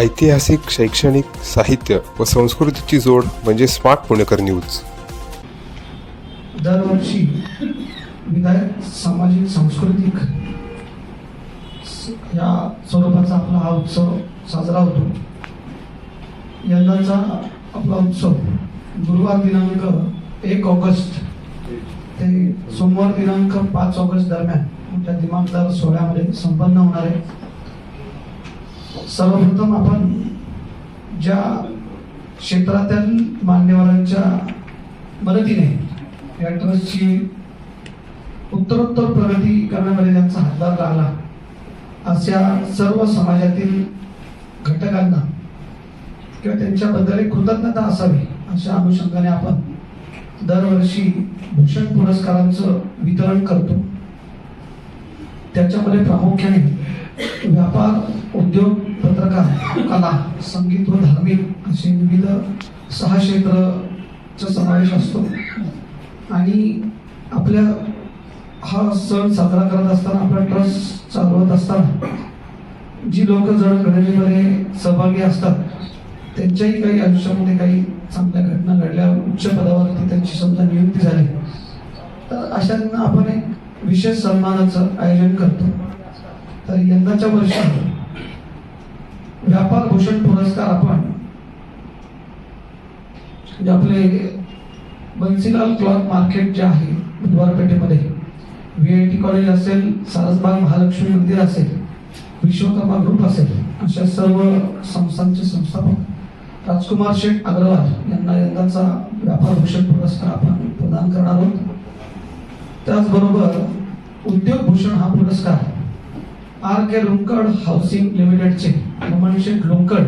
ऐतिहासिक शैक्षणिक साहित्य व संस्कृतीची जोड म्हणजे स्मार्ट पुणेकर न्यूज. दरवर्षी विधायक सामाजिक सांस्कृतिक या स्वरूपाचा आपला हा उत्सव साजरा होतो. यंदाचा आपला उत्सव गुरुवार दिनांक एक ऑगस्ट ते सोमवार दिनांक पाच ऑगस्ट दरम्यान मोठ्या दिमागदार सोहळ्यामध्ये संपन्न होणार आहे. सर्वप्रथम आपण ज्या क्षेत्रातील मान्यवरांच्या मदतीने या ट्रस्टची उत्तरोत्तर प्रगती करण्यामध्ये त्यांचा हातभार लागला अशा सर्व समाजातील घटकांना किंवा त्यांच्याबद्दल एक कृतज्ञता असावी अशा अनुषंगाने आपण दरवर्षी भूषण पुरस्कारांचं वितरण करतो. त्याच्यामध्ये प्रामुख्याने व्यापार उद्योग पत्रकार कला संगीत व धार्मिक असे विविध सहा क्षेत्रचा समावेश असतो. आणि आपल्या हा सण साजरा करत असताना आपला ट्रस्ट चालवत असताना जी लोक जडणघडणीमध्ये सहभागी असतात त्यांच्याही काही आयुष्यामध्ये काही चांगल्या घटना घडल्या उच्च पदावरती त्यांची समजा नियुक्ती झाली तर अशांना आपण एक विशेष सन्मानाचं आयोजन करतो. तर यंदाच्या वर्षी व्यापार भूषण पुरस्कार आपण जे आपले बन्सीलाल क्लॉथ मार्केट जे आहे बुधवार पेठेमध्ये व्ही आय टी कॉलेज असेल सारसबाग महालक्ष्मी मंदिर असेल विश्वकर्मा ग्रुप असेल अशा सर्व संस्थांचे संस्थापक राजकुमार शेठ अग्रवाल यांना यंदाचा व्यापार भूषण पुरस्कार आपण प्रदान करणार आहोत. त्याचबरोबर उद्योग भूषण हा पुरस्कार आर के लुंकड हाऊसिंग लिमिटेडचे रमण शेठ लुंकड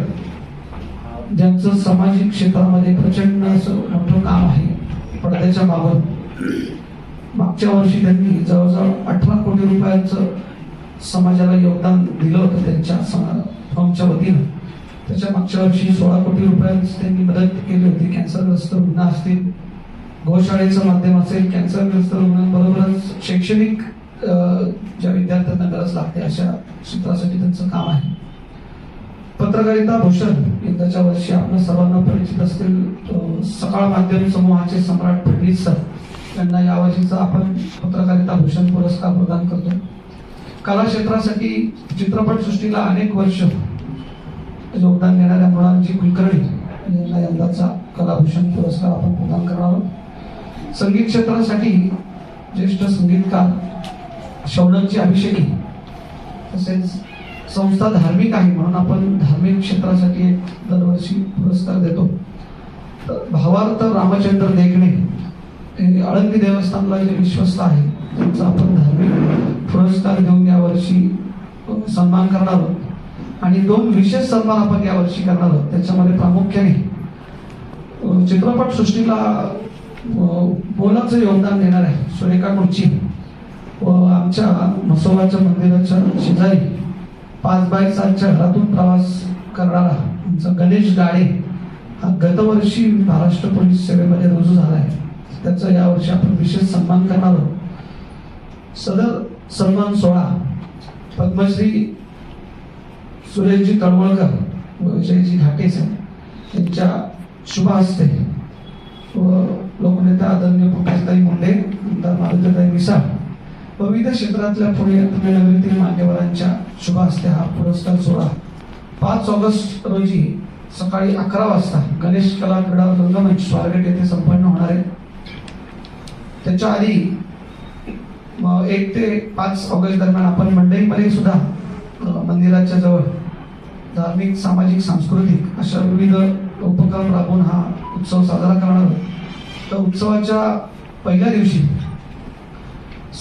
ज्यांचं सामाजिक क्षेत्रामध्ये प्रचंड असं मोठं काम आहे पडद्याच्या बाबत मागच्या वर्षी त्यांनी जवळजवळ अठरा कोटी रुपयांचं समाजाला योगदान दिलं होतं त्यांच्या समा- फॉर्मच्या वतीनं. त्याच्या मागच्या वर्षी सोळा कोटी रुपयांची त्यांनी मदत केली होती. कॅन्सरग्रस्त रुग्ण असतील. गोशाळेचं माध्यम असेल कॅन्सरग्रस्त रुग्णांबरोबरच शैक्षणिक ज्या विद्यार्थ्यांना गरज लागते अशा क्षेत्रासाठी त्यांचं काम आहे. पत्रकारिता भूषण यंदाच्या वर्षी आपल्या सर्वांना परिचित असतील सकाळ माध्यम समूहाचे सम्राट फडणवीस सर. यांना यावर्षीचा आपण पत्रकारिता भूषण पुरस्कार प्रदान करतो. कला क्षेत्रासाठी चित्रपटसृष्टीला अनेक वर्ष योगदान देणाऱ्या मुलांची कुलकर्णी यांना यंदाचा कलाभूषण पुरस्कार आपण प्रदान करणार आहोत. संगीत क्षेत्रासाठी ज्येष्ठ संगीतकार शौनकची अभिषेकी तसेच संस्था धार्मिक आहे म्हणून आपण धार्मिक क्षेत्रासाठी एक दरवर्षी पुरस्कार देतो. तर भावार्थ रामचंद्र देखणे हे आळंदी देवस्थानला जे विश्वस्त आहे त्यांचा आपण धार्मिक पुरस्कार देऊन यावर्षी सन्मान करणार आहोत. आणि दोन विशेष सन्मान आपण यावर्षी करणार आहोत. त्याच्यामध्ये प्रामुख्याने चित्रपटसृष्टीला बोलाचं योगदान देणार आहे सुरेखा कुर्ची व आमच्या म्हसोबाच्या मंदिराच्या शेजारी पाच बाय सातच्या घरातून प्रवास करणारा आमचा गणेश गाळे हा गतवर्षी महाराष्ट्र पोलीस सेवेमध्ये रुजू झाला आहे. त्याचा यावर्षी आपण विशेष सन्मान करणार आहोत. सदर सन्मान सोहळा पद्मश्री सुरेशजी तळवळकर व विजयजी घाटे साहेब यांच्या शुभ हस्ते व लोकनेता आदरणीय पंकजताई मुंडे आमदार मारुतीताई मिसाळ विविध क्षेत्रातल्या पुणे पुणे मान्यवरांच्या शुभ हस्ते हा पुरस्कार सोहळा पाच ऑगस्ट रोजी सकाळी अकरा वाजता गणेश कला क्रीडा रंगमंच स्वारगेट येथे संपन्न होणार आहे. त्याच्या आधी एक ते पाच ऑगस्ट दरम्यान आपण मंडईमध्ये सुद्धा मंदिराच्या जवळ धार्मिक सामाजिक सांस्कृतिक अशा विविध उपक्रम राबवून हा उत्सव साजरा करणार आहोत. तर उत्सवाच्या पहिल्या दिवशी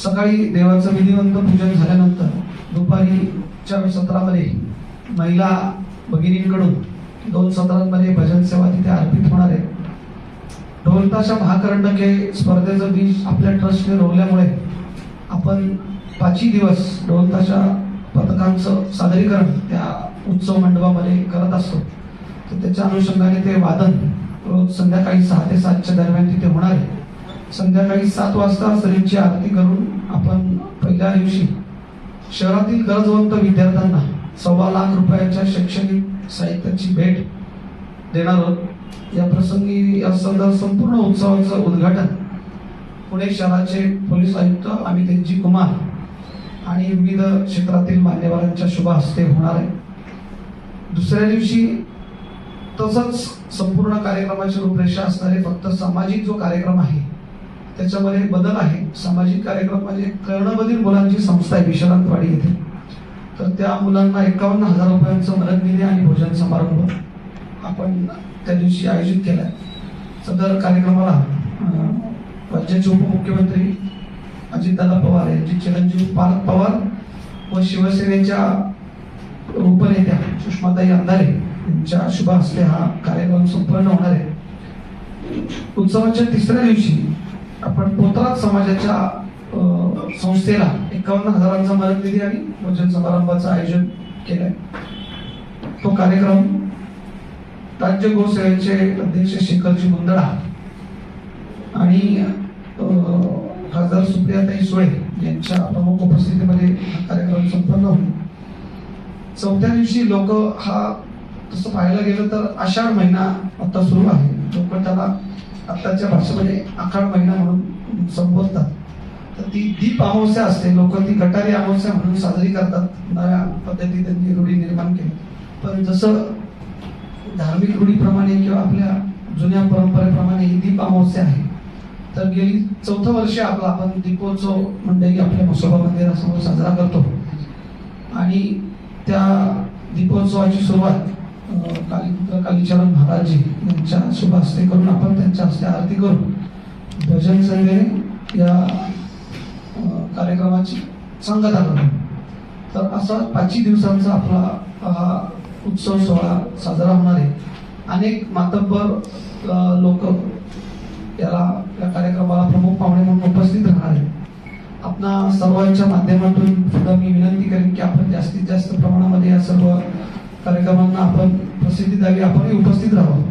सकाळी देवाचं विधिवंत पूजन झाल्यानंतर दुपारीच्या सत्रामध्ये महिला भगिनींकडून दोन सत्रांमध्ये भजन सेवा तिथे अर्पित होणार आहे. ढोलताशा महाकरंडके स्पर्धेचं बीज आपल्या ट्रस्टने रोवल्यामुळे आपण पाचही दिवस ढोलताशा पथकांचं सादरीकरण त्या उत्सव मंडपामध्ये करत असतो. तर त्याच्या अनुषंगाने ते वादन रोज संध्याकाळी सहा ते सातच्या दरम्यान तिथे होणार आहे. संध्याकाळी सात वाजता सरींची आरती करून आपण पहिल्या दिवशी शहरातील गरजवंत विद्यार्थ्यांना सव्वा लाख रुपयाच्या शैक्षणिक साहित्याची भेट देणार आहोत. या प्रसंगी या संदर्भ संपूर्ण उत्सवाचं उद्घाटन पुणे शहराचे पोलीस आयुक्त अमितेशजी कुमार आणि विविध क्षेत्रातील मान्यवरांच्या शुभ हस्ते होणार आहे. दुसऱ्या दिवशी तसंच संपूर्ण कार्यक्रमाची रूपरेषा असणारे फक्त सामाजिक जो कार्यक्रम आहे त्याच्यामध्ये बदल आहे. सामाजिक कार्यक्रम म्हणजे कर्णबधीर मुलांची संस्था आहे विश्रांतवाडी येथे. तर त्या मुलांना एकावन्न हजार रुपयांचं मदत निधी आणि भोजन समारंभ आपण त्या दिवशी आयोजित केला सदर कार्यक्रमाला राज्याचे उपमुख्यमंत्री अजितदादा पवार यांचे चिरंजीव पार्थ पवार व शिवसेनेच्या रूपनेत्या सुषमाताई अंधारे यांच्या शुभ हस्ते हा कार्यक्रम संपन्न होणार आहे. उत्सवाच्या तिसऱ्या दिवशी आपण पोतराज समाजाच्या संस्थेला एकावन्न हजारांचा मदत निधी आणि भोजन समारंभाचं आयोजन केलंय. तो कार्यक्रम राज्य गोसेवेचे अध्यक्ष शेखरजी मुंदडा आणि खासदार सुप्रियाताई सुळे यांच्या प्रमुख उपस्थितीमध्ये हा कार्यक्रम संपन्न होईल. चौथ्या दिवशी लोक हा तसं पाहायला गेलं तर आषाढ महिना आता सुरू आहे. लोक त्याला आत्ताच्या भाषेमध्ये आखाड महिना म्हणून संबोधतात. तर ती दीप अमावस्या असते. लोक ती गटारी अमावस्या म्हणून साजरी करतात. नव्या पद्धती त्यांनी रूढी निर्माण केली. पण जसं धार्मिक रूढीप्रमाणे किंवा आपल्या जुन्या परंपरेप्रमाणे ही दीप अमावस्या आहे तर गेली चौथं वर्ष आपला आपण दीपोत्सव मंडळी आपल्या मसोबा मंदिरासमोर साजरा करतो. आणि त्या दीपोत्सवाची सुरुवात काली कालीचरण महाराजजी यांच्या शुभ हस्ते करून आपण त्यांच्या हस्ते आरती करून भजन संघे या कार्यक्रमाची सांगता करू. तर असा पाचही दिवसांचा आपला हा उत्सव सोहळा साजरा होणार आहे. अनेक मातब्बर लोक याला या कार्यक्रमाला प्रमुख पाहुणे म्हणून उपस्थित राहणार आहे आपणा सर्वांच्या माध्यमातून सुद्धा मी विनंती करेन की आपण जास्तीत जास्त प्रमाणामध्ये या सर्व कार्यक्रमांना आपण प्रसिद्धी द्यावी आपणही उपस्थित राहावं.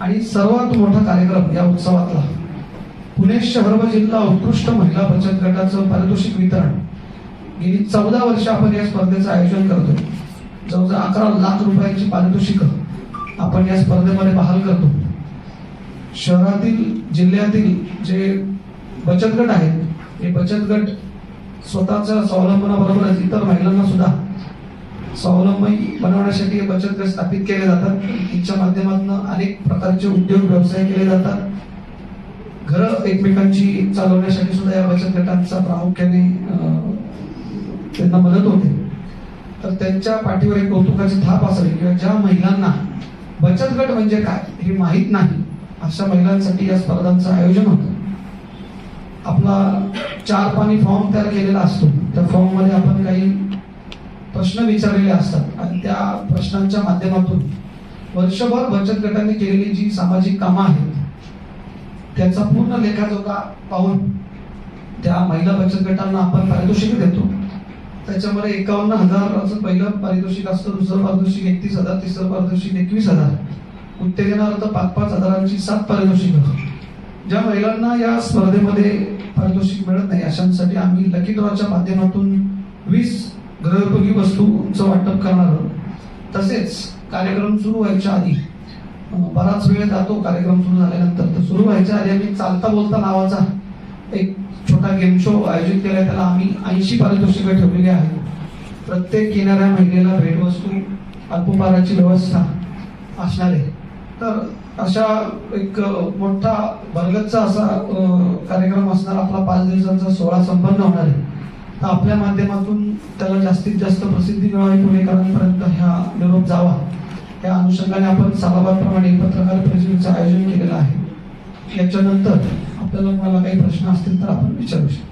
आणि सर्वात मोठा कार्यक्रम या उत्सवातला पुणे शहर व जिल्हा उत्कृष्ट महिला बचत गटाचं पारितोषिक वितरण. गेली चौदा वर्ष आपण या स्पर्धेचं आयोजन करतोय. जवळजवळ अकरा लाख रुपयांची पारितोषिक आपण या स्पर्धेमध्ये बहाल करतो. शहरातील जिल्ह्यातील जे बचत गट आहेत हे बचत गट स्वतःच्या स्वावलंबनाबरोबरच इतर महिलांना सुद्धा स्वावलंबी बनवण्यासाठी बचत गट स्थापित केले जातात. तिच्या माध्यमातून अनेक प्रकारचे उद्योग व्यवसाय केले जातात. घरं एकमेकांची चालवण्यासाठी सुद्धा या बचत गटांचा प्रामुख्याने त्यांना मदत होते. तर त्यांच्या पाठीवर एक कौतुकाची थाप असावी किंवा ज्या महिलांना बचत गट म्हणजे काय हे माहीत नाही अशा महिलांसाठी या स्पर्धांचं आयोजन होतं. आपला चार पाणी फॉर्म तयार केलेला असतो. त्या फॉर्ममध्ये आपण काही प्रश्न विचारलेले असतात. आणि त्या प्रश्नांच्या माध्यमातून वर्षभर बचत गटाने केलेली जी सामाजिक कामं आहेत त्याचा पूर्ण लेखाजोखा पाहून त्या महिला बचत गटांना आपण पारितोषिक देतो. त्याच्यामध्ये एकावन्न हजाराचं पहिलं पारितोषिक असतं दुसरं पारितोषिक एकतीस हजार तिसरं पारितोषिक एकवीस हजार. उत्तेजनार्थ पाच पाच हजारांची सात पारितोषिक ज्या महिलांना या स्पर्धेमध्ये पारितोषिक मिळत नाही अशांसाठी आम्ही लकी ड्रॉच्या माध्यमातून वीस गृहोपयोगी वस्तूंचं वाटप करणार. तसेच कार्यक्रम सुरू व्हायच्या आधी बराच वेळ जातो कार्यक्रम सुरू झाल्यानंतर. तर सुरू व्हायच्या आधी आम्ही चालता बोलता नावाचा एक छोटा गेम शो आयोजित केलाय त्याला आम्ही ऐंशी पारितोषिकं ठेवलेली आहेत. प्रत्येक येणाऱ्या महिलेला भेटवस्तू अल्पहाराची व्यवस्था असणार आहे. तर अशा एक मोठा भरगतचा असा कार्यक्रम असणार. आपला पाच दिवसांचा सोहळा संपन्न होणार आहे. तर आपल्या माध्यमातून त्याला जास्तीत जास्त प्रसिद्धी मिळावी पुणेकरांपर्यंत ह्या निरोप जावा. या अनुषंगाने आपण सालाबादप्रमाणे पत्रकार परिषदेचं आयोजन केलेलं आहे. याच्यानंतर आपल्याला मला काही प्रश्न असतील तर आपण विचारू शकतो.